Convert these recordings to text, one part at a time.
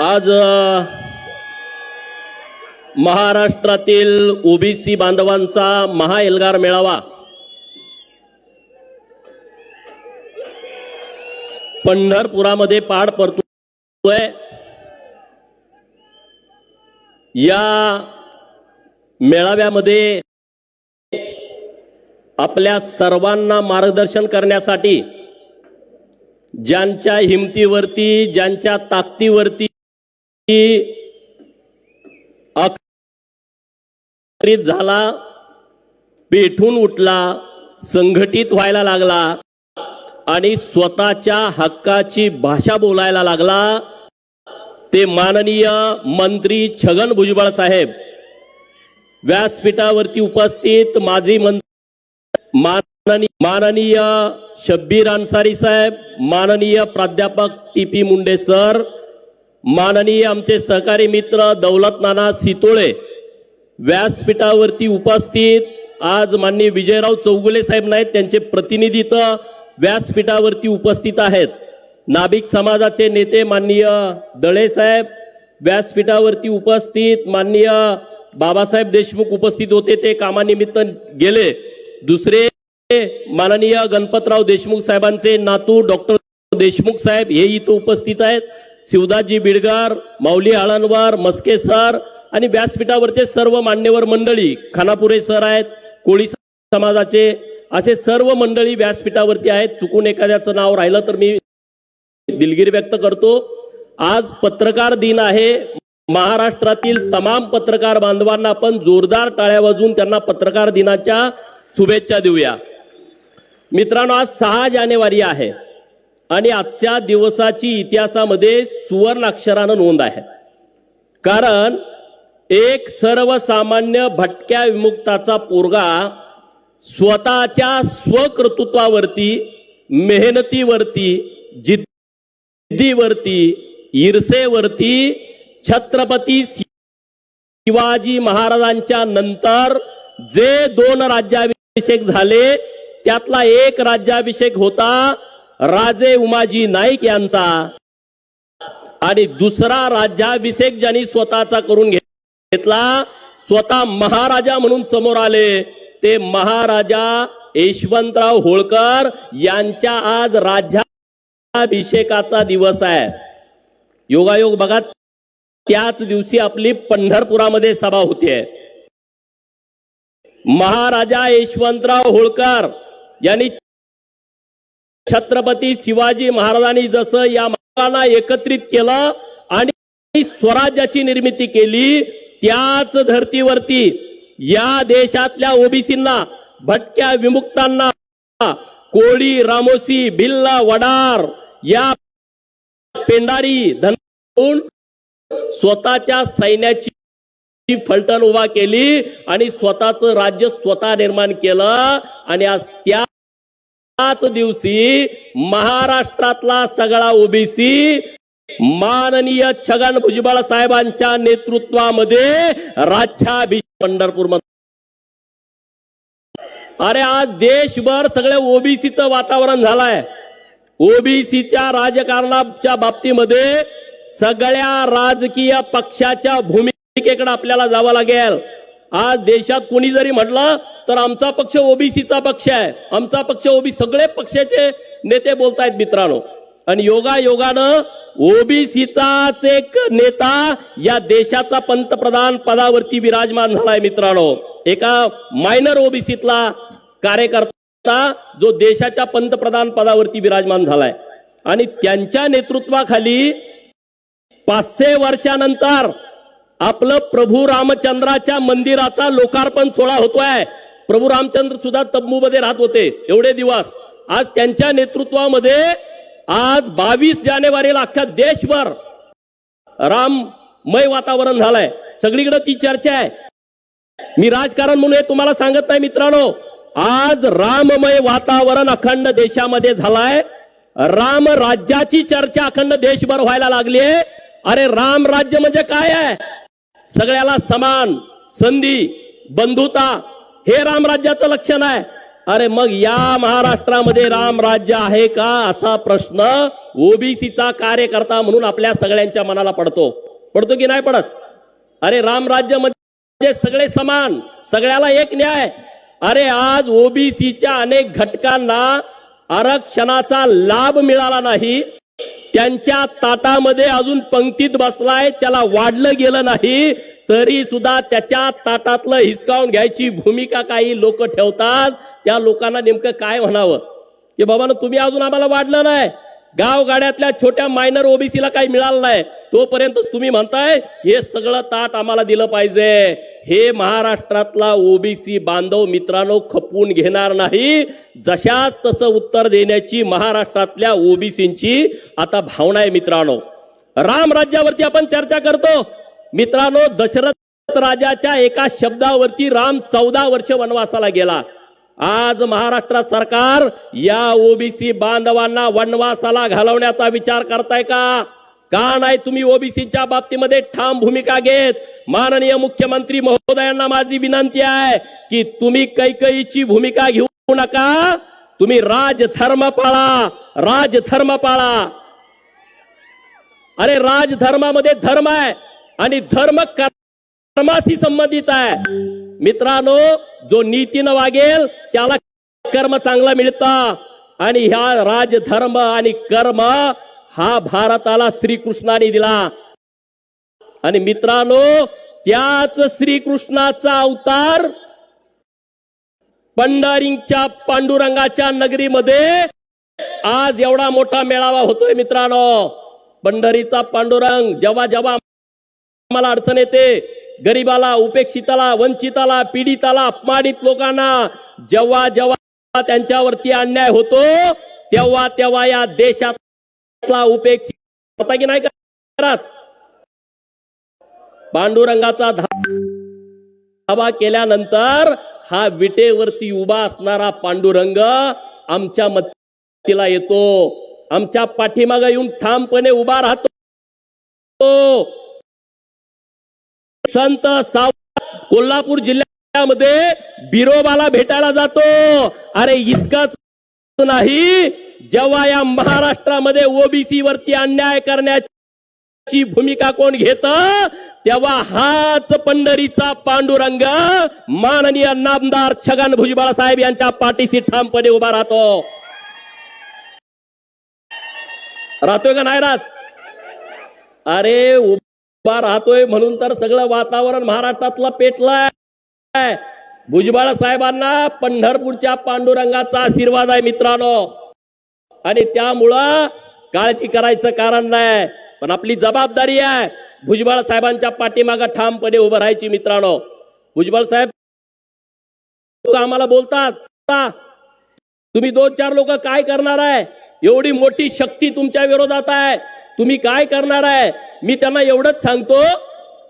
आज महाराष्ट्रातील ओबीसी बांधवांचा महाएल्गार मेळावा. पंढरपुरामध्ये पाड पडतोय. या मेळाव्यामध्ये आपल्या सर्वांना मार्गदर्शन करण्यासाठी ज्यांच्या हिमतीवरती ज्यांच्या ताकदीवरती अखरीत झाला पेठून उठला संघटित व्हायला लागला आणि स्वतःच्या हक्काची भाषा बोलायला लागला ते माननीय मंत्री छगन भुजबळ साहेब. व्यासपीठावरती उपस्थित माजी मंत्री माननीय माननीय शब्बीर अन्सारी साहेब माननीय प्राध्यापक टी पी मुंडे सर माननीय आमचे सहकारी मित्र दौलत नाना सितोळे व्यासपीठावरती उपस्थित. आज माननीय विजयराव चौगुले साहेब नाहीत त्यांचे प्रतिनिधी तर व्यासपीठावरती उपस्थित आहेत. नाभिक समाजाचे नेते माननीय दळे साहेब व्यासपीठावरती उपस्थित. माननीय बाबासाहेब देशमुख उपस्थित होते ते कामानिमित्त गेले. दुसरे माननीय गणपतराव देशमुख साहेबांचे नातू डॉक्टर देशमुख साहेब हे इथं उपस्थित आहेत. शिवदासजी बिडगार माऊली आळणवार मस्के सर आणि व्यासपीठावरचे सर्व मान्यवर मंडळी खानापुरे सर आहेत कोळी समाजाचे असे सर्व मंडळी व्यासपीठावरती आहेत. चुकून एखाद्याचं नाव राहिलं तर मी दिलगिरी व्यक्त करतो. आज पत्रकार दिन आहे. महाराष्ट्रातील तमाम पत्रकार बांधवांना आपण जोरदार टाळ्या वाजून त्यांना पत्रकार दिनाच्या शुभेच्छा देऊया. मित्रांनो आज सहा जानेवारी आहे. आणि आजच्या दिवसाची इतिहासामध्ये सुवर्ण अक्षरानं नोंद आहे. कारण एक सर्वसामान्य भटक्या विमुक्ताचा पोरगा स्वतःच्या स्वकर्तृत्वावरती मेहनतीवरती जिद्दीवरती ईर्षेवरती छत्रपती शिवाजी महाराजांच्या नंतर जे दोन राज्याभिषेक झाले त्यातला एक राज्याभिषेक होता राजे उमाजी नाईक यांचा आणि दुसरा राज्याभिषेक ज्यांनी स्वतःचा करून घेतला स्वतः महाराजा म्हणून समोर आले ते महाराजा यशवंतराव होळकर यांच्या आज राज्याभिषेकाचा दिवस आहे. योगायोग बघा त्याच दिवशी आपली पंढरपुरामध्ये सभा होते. महाराजा यशवंतराव होळकर यांनी छत्रपती शिवाजी महाराजांनी जसं या महाराजांना एकत्रित केलं आणि स्वराज्याची निर्मिती केली त्याच धर्तीवरती या देशातल्या ओबीसींना भटक्या विमुक्तांना कोळी रामोसी भिल्ला वडार या पेंडारी धन स्वतःच्या सैन्याची फलटण उभा केली आणि स्वतःच राज्य स्वतः निर्माण केलं आणि आज त्या त्याच दिवशी महाराष्ट्रातला सगळा ओबीसी माननीय छगन भुजबळ साहेबांच्या नेतृत्वामध्ये राज्याभिषेक पंढरपूर अरे आज देशभर सगळ्या ओबीसीचं वातावरण झालंय. ओबीसीच्या राजकारणाच्या बाबतीमध्ये सगळ्या राजकीय पक्षाच्या भूमिकेकडे आपल्याला जावं लागेल. आज देशात कोणी जरी म्हटलं तर आमचा पक्ष ओबीसीचा पक्ष आहे. आमचा पक्ष ओबी सगळे पक्षाचे नेते बोलतायत मित्रांनो. आणि योगा योगानं ओबीसीचाच एक नेता या देशाचा पंतप्रधान पदावरती विराजमान झालाय मित्रांनो. एका मायनर ओबीसीतला कार्यकर्ता जो देशाच्या पंतप्रधान पदावरती विराजमान झालाय. आणि त्यांच्या नेतृत्वाखाली पाचशे वर्षानंतर आपलं प्रभू रामचंद्राच्या मंदिराचा लोकार्पण सोहळा होतोय. प्रभू रामचंद्र सुद्धा तब्बूमध्ये राहत होते. एवढे दिवस. आज त्यांच्या नेतृत्वामध्ये आज बावीस जानेवारीला अख्ख्या देशभर राममय वातावरण झालंय. सगळीकडे ती चर्चा आहे. मी राजकारण म्हणून हे तुम्हाला सांगत नाही मित्रांनो. आज राममय वातावरण अखंड देशामध्ये झालाय. राम राज्याची चर्चा अखंड देशभर व्हायला लागली आहे अरे राम राज्य म्हणजे काय आहे? सगळ्याला समान संधी बंधुता हे रामराज्याचं लक्षण आहे. अरे मग या महाराष्ट्रामध्ये राम राज्य आहे का असा प्रश्न ओबीसीचा कार्यकर्ता म्हणून आपल्या सगळ्यांच्या मनाला पडतो. पडतो की नाही पडत? अरे राम राज्यमध्ये सगळे समान सगळ्याला एक न्याय. अरे आज ओबीसीच्या अनेक घटकांना आरक्षणाचा लाभ मिळाला नाही त्यांच्या ताटामध्ये अजून पंक्तीत बसलाय त्याला वाढलं गेलं नाही तरी सुद्धा त्याच्या ताटातलं हिसकावून घ्यायची भूमिका काही लोक ठेवतात. त्या लोकांना नेमकं काय म्हणावं? की बाबा तुम्ही अजून आम्हाला वाढलं नाही. गावगाड्यातल्या छोट्या मायनर ओबीसीला काही मिळालं नाही. तोपर्यंत तुम्ही म्हणताय हे सगळं ताट आम्हाला दिलं पाहिजे. हे महाराष्ट्रातला ओबीसी बांधव मित्रांनो खपवून घेणार नाही. जशाच तसं उत्तर देण्याची महाराष्ट्रातल्या ओबीसींची आता भावना आहे मित्रांनो. राम राज्यावरती आपण चर्चा करतो. मित्रांनो दशरथ राजाच्या एका शब्दावरती राम चौदा वर्ष वनवासाला गेला. आज महाराष्ट्र सरकार या ओबीसी बांधवांना वनवासाला घालवण्याचा विचार करताय का? का नाही तुम्ही ओबीसीच्या बाबतीमध्ये ठाम भूमिका घेत? माननीय मुख्यमंत्री महोदयांना माझी विनंती आहे की तुम्ही कैकईची भूमिका घेऊ नका. तुम्ही राजधर्म पाळा. राजधर्म पाळा. अरे राजधर्मामध्ये धर्म आहे आणि धर्म कर्माशी संबंधित आहे. मित्रांनो जो नीतीनं वागेल त्याला कर्म चांगलं मिळतं. आणि ह्या राजधर्म आणि कर्म हा भारताला श्रीकृष्णाने दिला. आणि मित्रांनो त्याच श्रीकृष्णाचा अवतार पंढरीच्या पांडुरंगाच्या नगरीमध्ये आज एवढा मोठा मेळावा होतोय मित्रांनो. पंढरीचा पांडुरंग जेव्हा जेव्हा आम्हाला अडचण येते गरीबाला उपेक्षिताला वंचिताला पीडिताला अपमानित लोकांना जेव्हा जेव्हा त्यांच्यावरती अन्याय होतो तेव्हा तेव्हा या देशातला उपेक्षित होता की नाही करत? पांडुरंगाचा धावा केल्यानंतर हा विटेवरती उभा असणारा पांडुरंग आमच्या मतीला येतो. आमच्या पाठीमागे येऊन ठामपणे उभा राहतो. संत साव कोल्हापूर जिल्ह्यामध्ये बिरोबाला भेटायला जातो. अरे इतकंच नाही जेव्हा या महाराष्ट्रामध्ये ओबीसी वरती अन्याय करण्याची भूमिका कोण घेत? तेव्हा हाच पंढरीचा पांडुरंग माननीय नामदार छगन भुजबळ साहेब यांच्या पाठीशी ठामपणे उभा राहतो. राहतोय का नाही राहत अरे उभा राहतोय म्हणून तर सगळं वातावरण महाराष्ट्रातलं पेटलंय. भुजबळ साहेबांना पंढरपूरच्या पांडुरंगाचा आशीर्वाद आहे मित्रांनो. आणि त्यामुळं काळजी करायचं कारण नाही पण आपली जबाबदारी आहे भुजबळ साहेबांच्या पाठीमागं ठामपणे उभं राहायची मित्रांनो. भुजबळ साहेब आम्हाला बोलतात तुम्ही दोन चार लोक काय करणार आहे? एवढी मोठी शक्ती तुमच्या विरोधात आहे. तुम्ही काय करणार आहे? मी त्यांना एवढंच सांगतो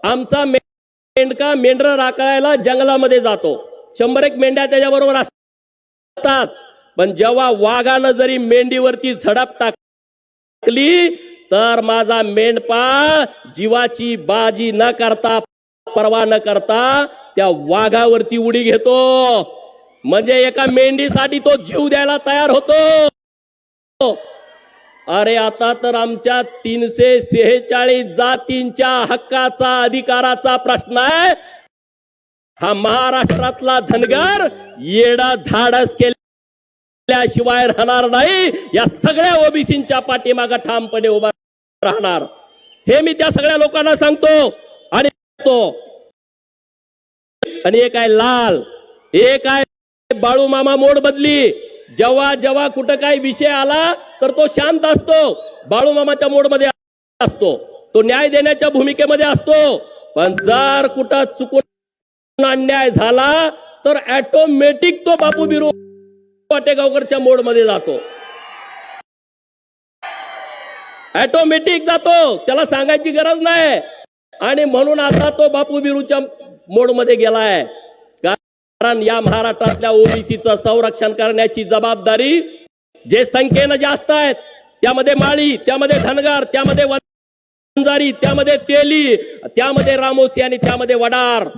आमचा मेंढका मेंढर राखायला जंगलामध्ये जातो. शंभर एक मेंढ्या त्याच्याबरोबर असतात. पण जेव्हा वाघानं जरी मेंढीवरती झडप टाकली तर माझा मेंढपाळ जीवाची बाजी न करता परवा न करता त्या वाघावरती उडी घेतो. म्हणजे एका मेंढीसाठी तो जीव द्यायला तयार होतो. अरे आता तर आमच्या तीनशे सेहेचाळीस जातींच्या हक्काचा अधिकाराचा प्रश्न आहे. हा महाराष्ट्रातला धनगर येडा धाडस केल्याशिवाय राहणार नाही. या सगळ्या ओबीसींच्या पाठीमागं ठामपणे उभा राहणार. हे मी त्या सगळ्या लोकांना सांगतो आणि तो. आणि एक आहे लाल एक आहे बाळू मामा मोड बदली. जेव्हा जेव्हा कुठं काही विषय आला तर तो शांत असतो. बाळूमामाच्या मोडमध्ये असतो. तो न्याय देण्याच्या भूमिकेमध्ये असतो. पण जर कुठं चुकून अन्याय झाला तर ऍटोमॅटिक तो बापू बिरू वाटेगावकरच्या मोडमध्ये जातो. ऍटोमॅटिक जातो. त्याला सांगायची गरज नाही. आणि म्हणून आता तो बापू बिरूच्या मोडमध्ये गेलाय. कारण या महाराष्ट्रातल्या ओबीसीचं संरक्षण करण्याची जबाबदारी जे संख्येनं जास्त आहेत त्यामध्ये माळी त्यामध्ये धनगर त्यामध्ये वंजारी त्यामध्ये तेली त्यामध्ये रामोसी आणि त्यामध्ये वडार.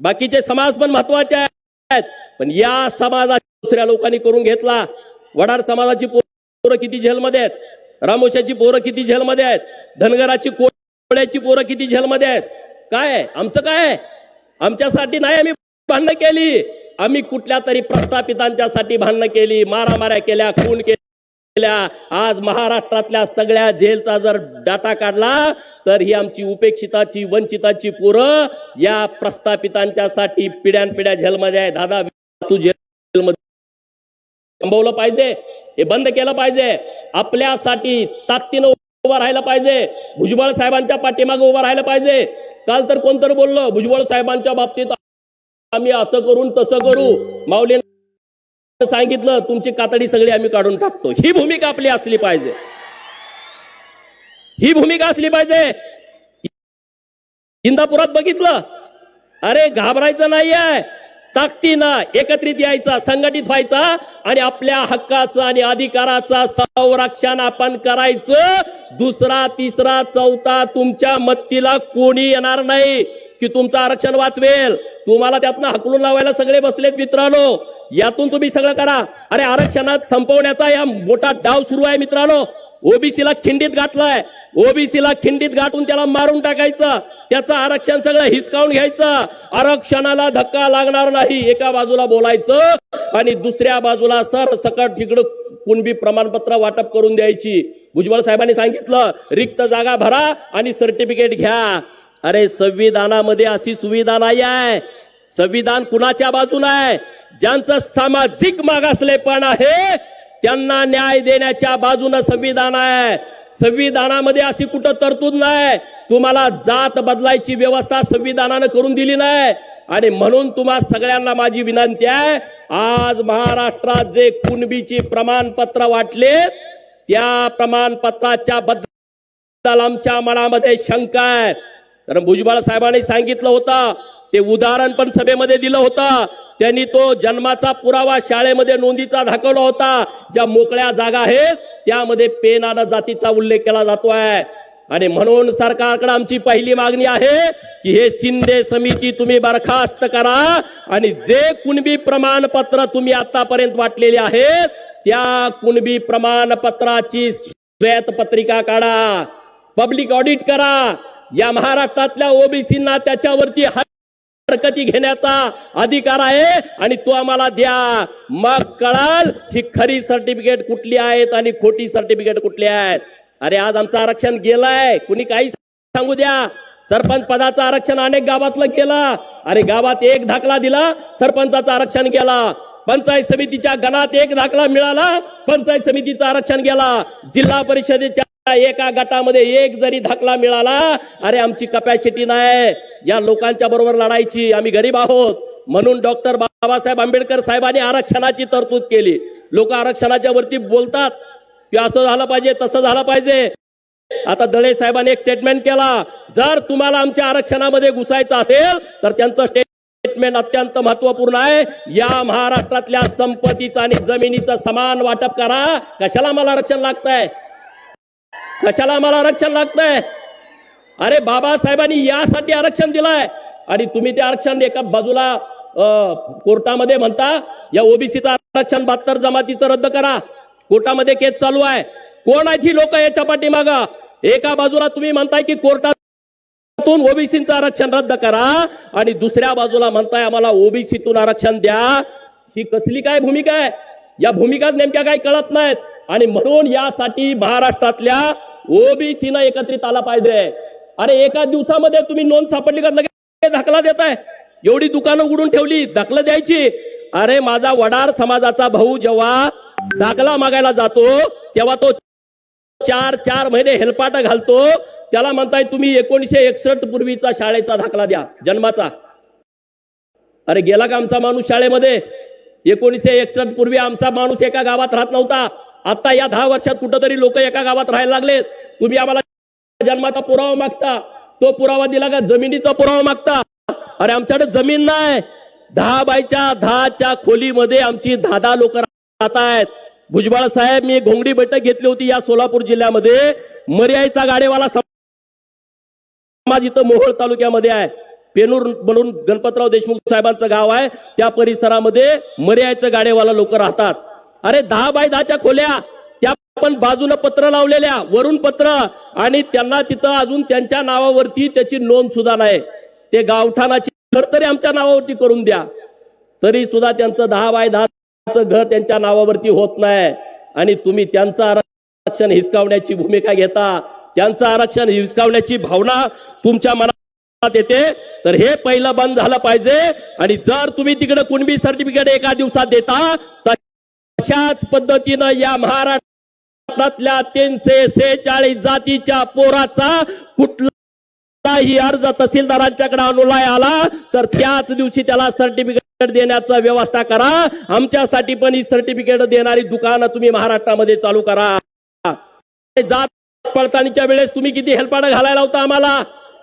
बाकीचे समाज पण महत्त्वाचे आहेत पण या समाजाची दुसऱ्या लोकांनी करून घेतला. वडार समाजाची पोरं किती झेलमध्ये आहेत? रामोशाची पोरं किती झेलमध्ये आहेत? धनगराची कोळ्याची पोरं किती झेलमध्ये आहेत? काय आमचं काय आहे? आमच्यासाठी नाही आम्ही भांडणं केली. आम्ही कुठल्या तरी प्रस्थापितांच्यासाठी भांडणं केली. मारामाऱ्या केल्या खून केल्या. आज महाराष्ट्रातल्या सगळ्या जेलचा जर डाटा काढला तर ही आमची उपेक्षिताची वंचिताची पोरं या प्रस्थापितांच्यासाठी पिढ्यानपिढ्या जेलमध्ये आहे. दादा तू जेलमध्ये थांबवलं पाहिजे. हे बंद केलं पाहिजे. आपल्यासाठी ताकदीनं उभं राहायला पाहिजे. भुजबळ साहेबांच्या पाठीमागे उभं राहायला पाहिजे. काल तर कोणतरी बोललं भुजबळ साहेबांच्या बाबतीत आम्ही असं करून तसं करू. माऊली सांगितलं तुमची कातडी सगळी आम्ही काढून टाकतो. ही भूमिका आपली असली पाहिजे. ही भूमिका असली पाहिजे. इंदापुरात बघितलं? अरे घाबरायचं नाहीये. ताकदीनं एकत्रित यायचा संघटित व्हायचा आणि आपल्या हक्काचं आणि अधिकाराचा संरक्षण आपण करायचं. दुसरा तिसरा चौथा तुमच्या मत्तीला कोणी येणार नाही की तुमचं आरक्षण वाचवेल. तुम्हाला त्यातनं हकलून लावायला सगळे बसलेत मित्रांनो. यातून तुम्ही सगळं करा. अरे आरक्षणात संपवण्याचा या मोठा डाव सुरू आहे मित्रांनो. ओबीसीला खिंडीत घातलाय. ओबीसीला खिंडीत घाटून त्याला मारून टाकायचं. त्याचं आरक्षण सगळं हिसकावून घ्यायचं. आरक्षणाला धक्का लागणार नाही. एका बाजूला बोलायचं आणि दुसऱ्या बाजूला सर सकट तिकडं कुणबी प्रमाणपत्र वाटप करून द्यायची. भुजबळ साहेबांनी सांगितलं रिक्त जागा भरा आणि सर्टिफिकेट घ्या. अरे संविधानामध्ये अशी सुविधा नाही आहे. संविधान कुणाच्या बाजूला आहे? ज्यांचं सामाजिक मागासलेपण आहे त्यांना न्याय देण्याच्या बाजूनं संविधान आहे. संविधानामध्ये अशी कुठं तरतूद नाही. तुम्हाला जात बदलायची व्यवस्था संविधानानं करून दिली नाही. आणि म्हणून तुम्हा सगळ्यांना माझी विनंती आहे आज महाराष्ट्रात जे कुणबीची प्रमाणपत्र वाटले त्या प्रमाणपत्राच्या बद्दल आमच्या मनामध्ये शंका आहे. कारण भुजबळ साहेबांनी सांगितलं होतं ते उदाहरण पण सभेमध्ये दिलं होतं. त्यांनी तो जन्माचा पुरावा शाळेमध्ये नोंदीचा दाखवला होता. ज्या मोकळ्या जागा आहेत त्यामध्ये पेन जातीचा उल्लेख केला जातोय. आणि म्हणून सरकारकडे आमची पहिली मागणी आहे की हे शिंदे समिती तुम्ही बरखास्त करा. आणि जे कुणबी प्रमाणपत्र तुम्ही आतापर्यंत वाटलेले आहेत त्या कुणबी प्रमाणपत्राची श्वेतपत्रिका काढा. पब्लिक ऑडिट करा. या महाराष्ट्रातल्या ओबीसींना त्याच्यावरती हरकती घेण्याचा अधिकार आहे आणि तो आम्हाला द्या. मग कळाल ही खरी सर्टिफिकेट कुठली आहेत आणि खोटी सर्टिफिकेट कुठली आहेत. अरे आज आमचं आरक्षण गेलंय. कुणी काही सांगू द्या. सरपंच पदाचं आरक्षण अनेक गावातलं गेलं अरे गावात एक धाकला दिला सरपंचाचं आरक्षण गेला. पंचायत समितीच्या गणात एक दाखला मिळाला पंचायत समितीचं आरक्षण गेला. जिल्हा परिषदेच्या एका गटामध्ये एक जरी धाकला मिळाला अरे आमची कपॅसिटी नाही. या लोकांच्या बरोबर लढायची आम्ही गरीब आहोत. म्हणून डॉक्टर बाबासाहेब आंबेडकर साहेबांनी आरक्षणाची तरतूद केली. लोक आरक्षणाच्या वरती बोलतात की असं झालं पाहिजे तसं झालं पाहिजे. आता दळे साहेबांनी एक स्टेटमेंट केला जर तुम्हाला आमच्या आरक्षणामध्ये घुसायचं असेल तर त्यांचं स्टेटमेंट अत्यंत महत्त्वपूर्ण आहे. या महाराष्ट्रातल्या संपत्तीचं आणि जमिनीचं समान वाटप करा. कशाला मला आरक्षण लागतंय? कशाला आम्हाला आरक्षण लागतंय? अरे बाबासाहेबांनी यासाठी आरक्षण दिलंय. आणि तुम्ही ते आरक्षण एका बाजूला अं, कोर्टामध्ये म्हणता या ओबीसीचं आरक्षण बहात्तर जमातीचं रद्द करा. कोर्टामध्ये केस चालू आहे. कोण आहेत ही लोक याच्या पाठीमाग? एका बाजूला तुम्ही म्हणताय की कोर्टातून ओबीसीचं आरक्षण रद्द करा आणि दुसऱ्या बाजूला म्हणताय आम्हाला ओबीसीतून आरक्षण द्या. ही कसली काय भूमिका आहे? या भूमिका नेमक्या काय कळत नाहीत. आणि म्हणून यासाठी महाराष्ट्रातल्या ओबीसीनं एकत्रित आला पाहिजे. अरे एका दिवसामध्ये तुम्ही नोंद सापडली का? लगेच दाखला देताय. एवढी दुकानं उघडून ठेवली दाखला द्यायची. अरे माझा वडार समाजाचा भाऊ जेव्हा दाखला मागायला जातो तेव्हा तो चार चार महिने हेलपाटा घालतो. त्याला म्हणताय तुम्ही एकोणीशे एकसष्ट पूर्वीचा शाळेचा दाखला द्या जन्माचा. अरे गेला का आमचा माणूस शाळेमध्ये? एकोणीशे एकसष्ट पूर्वी आमचा माणूस एका गावात राहत नव्हता. आता या दहा वर्षात कुठंतरी लोक एका गावात राहायला लागलेत. तुम्ही आम्हाला जन्माचा पुरावा मागता. तो पुरावा दिला का जमिनीचा पुरावा मागता. अरे आमच्याकडे जमीन नाही. दहा बायच्या दहाच्या खोलीमध्ये आमची दहा दहा लोक राहत आहेत. भुजबळ साहेब मी घोंगडी बैठक घेतली होती या सोलापूर जिल्ह्यामध्ये. मर्याईचा गाडेवाला समाज इथं मोहोळ तालुक्यामध्ये आहे. पेनूर म्हणून गणपतराव देशमुख साहेबांचं गाव आहे. त्या परिसरामध्ये मर्यायचं गाडेवाला लोक राहतात. अरे दहा बाय दहाच्या खोल्या त्या पण बाजूला पत्र लावलेल्या वरून पत्र. आणि त्यांना तिथं अजून त्यांच्या नावावरती त्याची नोंद सुद्धा नाही. ते गावठाणाची घर तरी आमच्या नावावरती करून द्या. तरी सुद्धा त्यांचं दहा बाय दहाचं घर त्यांच्या नावावरती होत नाही. आणि तुम्ही त्यांचं आरक्षण हिसकावण्याची भूमिका घेता त्यांचं आरक्षण हिसकावण्याची भावना तुमच्या मनात येते. तर हे पहिलं बंद झालं पाहिजे. आणि जर तुम्ही तिकडे कुणबी सर्टिफिकेट एका दिवसात देता तर अशाच पद्धतीनं या महाराष्ट्रातल्या तीनशे सेहेचाळीस जातीच्या पोराचा कुठलाही अर्ज तहसीलदारांच्याकडे अनुलाय आला तर त्याच दिवशी त्याला सर्टिफिकेट देण्याचा व्यवस्था करा. आमच्यासाठी पण ही सर्टिफिकेट देणारी दुकानं तुम्ही महाराष्ट्रामध्ये चालू करा. जात पडताळणीच्या वेळेस तुम्ही किती हेलपाडं घालायला होता आम्हाला?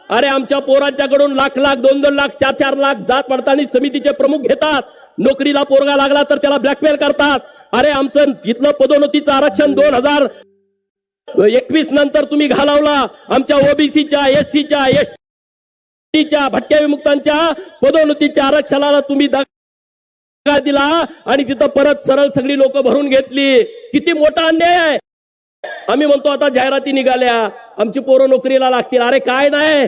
अरे आमच्या पोरांच्याकडून लाख लाख दोन दोन लाख चार चार लाख जात पडताळणी समितीचे प्रमुख घेतात. नोकरीला पोरगा लागला तर त्याला ब्लॅकमेल करतात. अरे आमचं इथलं पदोन्नतीचं आरक्षण दोन हजार एकवीस नंतर तुम्ही घालवला. आमच्या ओबीसीच्या एससीच्या एस टीच्या भटक्या विमुक्तांच्या पदोन्नतीच्या आरक्षणाला तुम्ही दगा दिला आणि तिथं परत सरळ सगळी लोक भरून घेतली. किती मोठा अन्याय! आहे आम्ही म्हणतो आता जाहिराती निघाल्या. आमची पोरं नोकरीला लागतील. अरे काय नाही!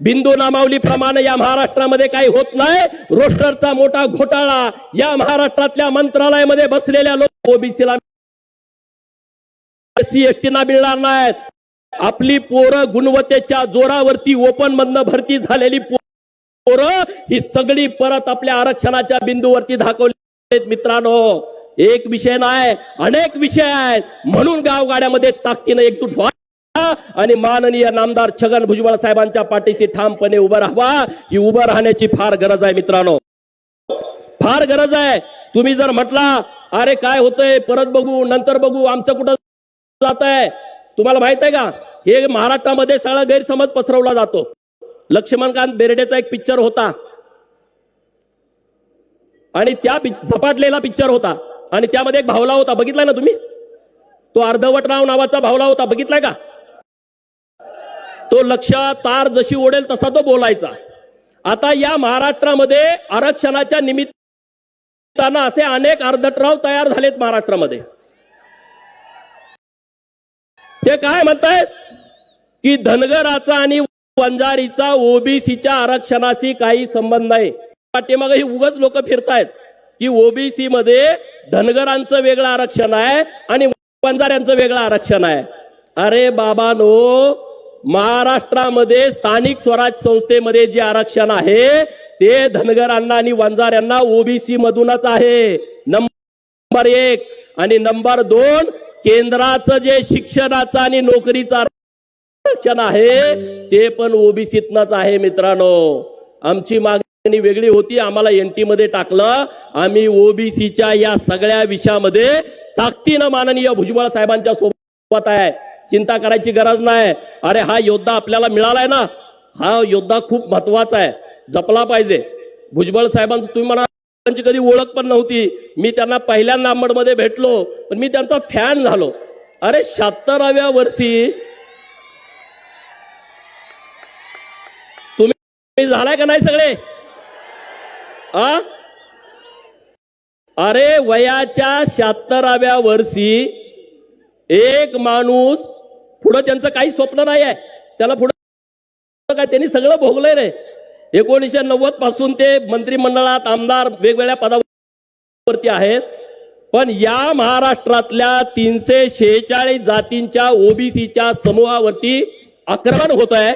बिंदू नामावलीप्रमाणे या महाराष्ट्रामध्ये काही होत नाही. रोस्टरचा मोठा घोटाळा या महाराष्ट्रातल्या मंत्रालयामध्ये बसलेल्या लोक ओबीसीला एससी ना मिळणार नाहीत. आपली पोरं गुणवत्तेच्या जोरावरती ओपन मधनं भरती झालेली पोरं ही सगळी परत आपल्या आरक्षणाच्या बिंदूवरती दाखवली मित्रांनो. एक विषय नाही अनेक विषय आहेत. म्हणून गावगाड्यामध्ये ताकदीनं एकजूट व्हा आणि माननीय नामदार छगन भुजबळ साहेबांच्या पाठीशी ठामपणे उभं राहावा. ही उभं राहण्याची फार गरज आहे मित्रांनो. फार गरज आहे. तुम्ही जर म्हटला अरे काय होतंय? परत बघू नंतर बघू आमचं कुठं जात आहे तुम्हाला माहीत आहे का? हे महाराष्ट्रामध्ये सगळा गैरसमज पसरवला जातो. लक्ष्मणकांत बेर्डेचा एक पिक्चर होता. आणि त्या झपाटलेला पिक्चर होता. आणि त्यामध्ये एक भावला होता. बघितलाय ना तुम्ही? तो अर्धवटराव नावाचा भावला होता. बघितलाय का? तो लक्ष तार जशी ओढेल तसा तो बोलायचा. आता या महाराष्ट्रामध्ये आरक्षणाच्या निमित्तानं असे अनेक अर्धटराव तयार झालेत महाराष्ट्रामध्ये. ते काय म्हणतायत? की धनगराचा आणि वंजारीचा ओबीसीच्या आरक्षणाशी काही संबंध नाही. पाठीमागे ही उगच लोक फिरतायत की ओबीसी मध्ये धनगरांचं वेगळं आरक्षण आहे आणि वंजाऱ्यांचं वेगळं आरक्षण आहे. अरे बाबानो महाराष्ट्रामध्ये स्थानिक स्वराज संस्थेमध्ये जे आरक्षण आहे ते धनगरांना आणि वंजाऱ्यांना ओबीसी मधूनच आहे. नंबर एक आणि नंबर दोन केंद्राचं जे शिक्षणाचं आणि नोकरीचं आरक्षण आहे ते पण ओबीसीतनच आहे मित्रांनो. आमची मागणी वेगळी होती आम्हाला एनटी मध्ये टाकलं. आम्ही ओबीसीच्या या सगळ्या विषयामध्ये ताकदीनं माननीय भुजबळ साहेबांच्या सोबत आहे. चिंता करायची गरज नाही. अरे हा योद्धा आपल्याला मिळालाय ना? हा योद्धा खूप महत्त्वाचा आहे. जपला पाहिजे. भुजबळ साहेबांचं तुम्ही म्हणा त्यांची कधी ओळख पण नव्हती. मी त्यांना पहिल्या नांबडमध्ये भेटलो पण मी त्यांचा फॅन झालो. अरे शहात्तराव्या वर्षी तुम्ही झालाय का नाही सगळे? आ? अरे वयाच्या शहात्तराव्या वर्षी एक माणूस पुढं त्यांचं काही स्वप्न नाही आहे. त्याला पुढं काय त्यांनी सगळं भोगलंय रे. एकोणीसशे नव्वदपासून ते मंत्रिमंडळात आमदार वेगवेगळ्या पदावरती आहेत. पण या महाराष्ट्रातल्या तीनशे शेहेचाळीस जातींच्या ओबीसीच्या समूहावरती आक्रमण होत आहे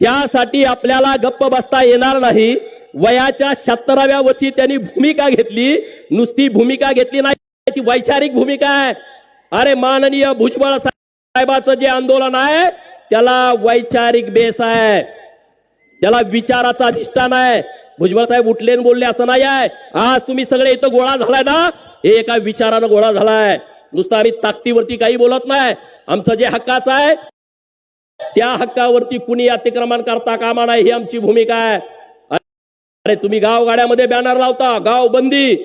त्यासाठी आपल्याला गप्प बसता येणार नाही. वयाच्या शहात्तराव्या वर्षी त्यांनी भूमिका घेतली. नुसती भूमिका घेतली नाही ती वैचारिक भूमिका आहे. अरे माननीय भुजबळ साहेबाचं जे आंदोलन आहे त्याला वैचारिक बेस आहे. त्याला विचाराचा अधिष्ठान आहे. भुजबळ साहेब उठले बोलले असं नाही आहे. आज तुम्ही सगळे इथं गोळा झालाय ना? हे एका विचारानं गोळा झालाय. नुसतं आम्ही ताकदीवरती काही बोलत नाही. आमचं जे हक्काचं आहे त्या हक्कावरती कुणी अतिक्रमण करता कामा नाही ही आमची भूमिका आहे. अरे तुम्ही गावगाड्यामध्ये बॅनर लावता गाव बंदी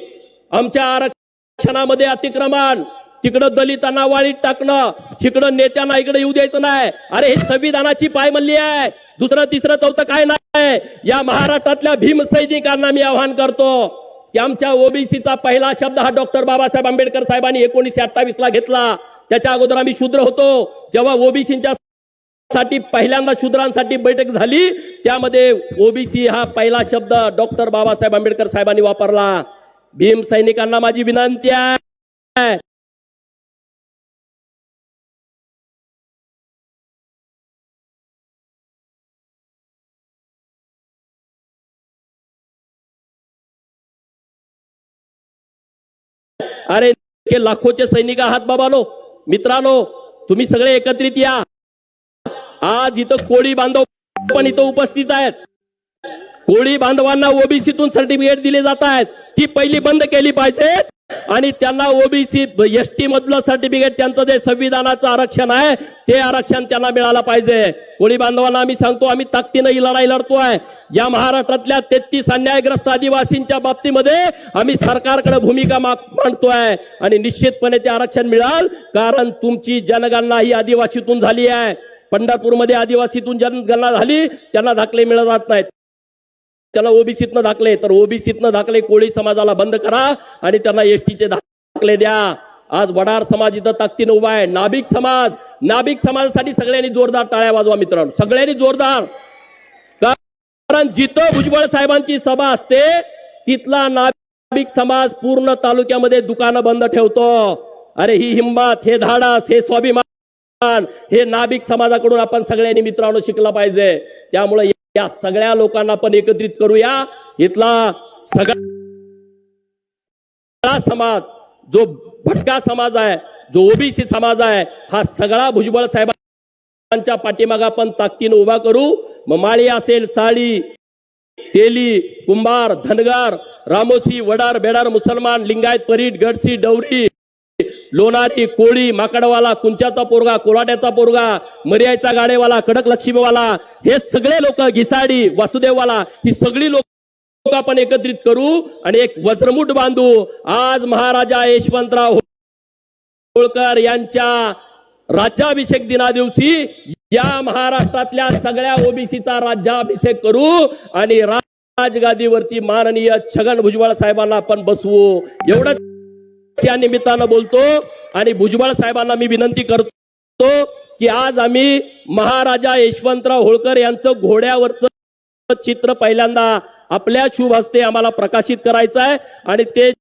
आमच्या आरक्षणामध्ये अतिक्रमण. तिकडं दलितांना वाळीत टाकणं. तिकडं नेत्यांना इकडे येऊ द्यायचं नाही. अरे हे संविधानाची पायमल्ली आहे. दुसरं तिसरं चौथं काय नाही. या महाराष्ट्रातल्या भीम सैनिकांना मी आवाहन करतो की आमच्या ओबीसीचा पहिला शब्द हा डॉक्टर बाबासाहेब आंबेडकर साहेबांनी एकोणीसशे अठ्ठावीस ला घेतला. त्याच्या अगोदर आम्ही शूद्र होतो. जेव्हा ओबीसीच्या साठी पहिल्यांदा शूद्रांसाठी बैठक झाली त्यामध्ये ओबीसी हा पहिला शब्द डॉक्टर बाबासाहेब आंबेडकर साहेबांनी वापरला. भीम सैनिकांना माझी विनंती आहे. अरे इतके लाखोचे सैनिक आहात बाबानो. मित्रांनो तुम्ही सगळे एकत्रित या. आज इथं कोळी बांधव पण इथं उपस्थित आहेत. कोळी बांधवांना ओबीसीतून सर्टिफिकेट दिले जात आहेत. ती पहिली बंद केली पाहिजे आणि त्यांना ओबीसी एस टी मधलं सर्टिफिकेट त्यांचं जे संविधानाचं आरक्षण आहे ते आरक्षण त्यांना मिळालं पाहिजे. कोळी बांधवांना आम्ही सांगतो आम्ही ताकदीनं ही लढाई लढतोय. या महाराष्ट्रातल्या तेहतीस अन्यायग्रस्त आदिवासींच्या बाबतीमध्ये आम्ही सरकारकडे भूमिका मांडतोय. आणि निश्चितपणे ते आरक्षण मिळाल कारण तुमची जनगणना ही आदिवासीतून झाली आहे. पंढरपूरमध्ये आदिवासीतून जनगणना झाली त्यांना दाखले मिळत नाहीत. त्याला ओबीसीतनं दाखले तर ओबीसीतनं दाखले कोळी समाजाला बंद करा आणि त्यांना एसटीचे दाखले द्या. आज वडार समाज इथं ताकदीनं उभा आहे. नाभिक समाज नाभिक समाजासाठी सगळ्यांनी जोरदार टाळ्या वाजवा मित्रांनो. सगळ्यांनी जोरदार. कारण जिथं भुजबळ साहेबांची सभा असते तिथला नाभिक समाज पूर्ण तालुक्यामध्ये दुकानं बंद ठेवतो. अरे ही हिंमत हे धाडस हे स्वाभिमान हे नाभिक समाजाकडून आपण सगळ्यांनी मित्रांनो शिकलं पाहिजे. त्यामुळे या सगळ्या लोकांना पण एकत्रित करूया. इथला सगळा समाज जो भटका समाज आहे जो ओबीसी समाज आहे हा सगळा भुजबळ साहेबांच्या पाठीमाग आपण ताकदीनं उभा करू. मग माळी असेल साळी तेली कुंभार धनगार रामोसी वडार बेडार मुसलमान लिंगायत परीट गडसी डवरी लोणारी कोळी माकडवाला कुंच्याचा पोरगा कोलाट्याचा पोरगा मर्यायचा गाडेवाला कडक लक्ष्मीवाला हे सगळे लोक घिसाडी वासुदेववाला ही सगळी लोक आपण एकत्रित करू आणि एक वज्रमुठ बांधू. आज महाराजा यशवंतराव होळकर यांच्या राज्याभिषेक दिना दिवशी या महाराष्ट्रातल्या सगळ्या ओबीसीचा राज्याभिषेक करू आणि राजगादीवरती माननीय छगन भुजबळ साहेबांना आपण बसवू. एवढंच त्या निमित्तानं बोलतो आणि भुजबळ साहेबांना मी विनंती करतो की आज आम्ही महाराजा यशवंतराव होळकर यांचं घोड्यावरचं चित्र पहिल्यांदा आपल्या शुभ हस्ते आम्हाला प्रकाशित करायचं आहे. आणि ते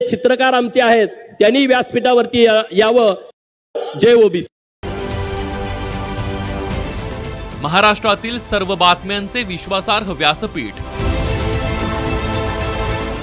चित्रकार आमचे आहेत त्यांनी व्यासपीठावरती यावं. जय ओबीसी. महाराष्ट्रातील सर्व बातम्यांचे विश्वासार्ह व्यासपीठ.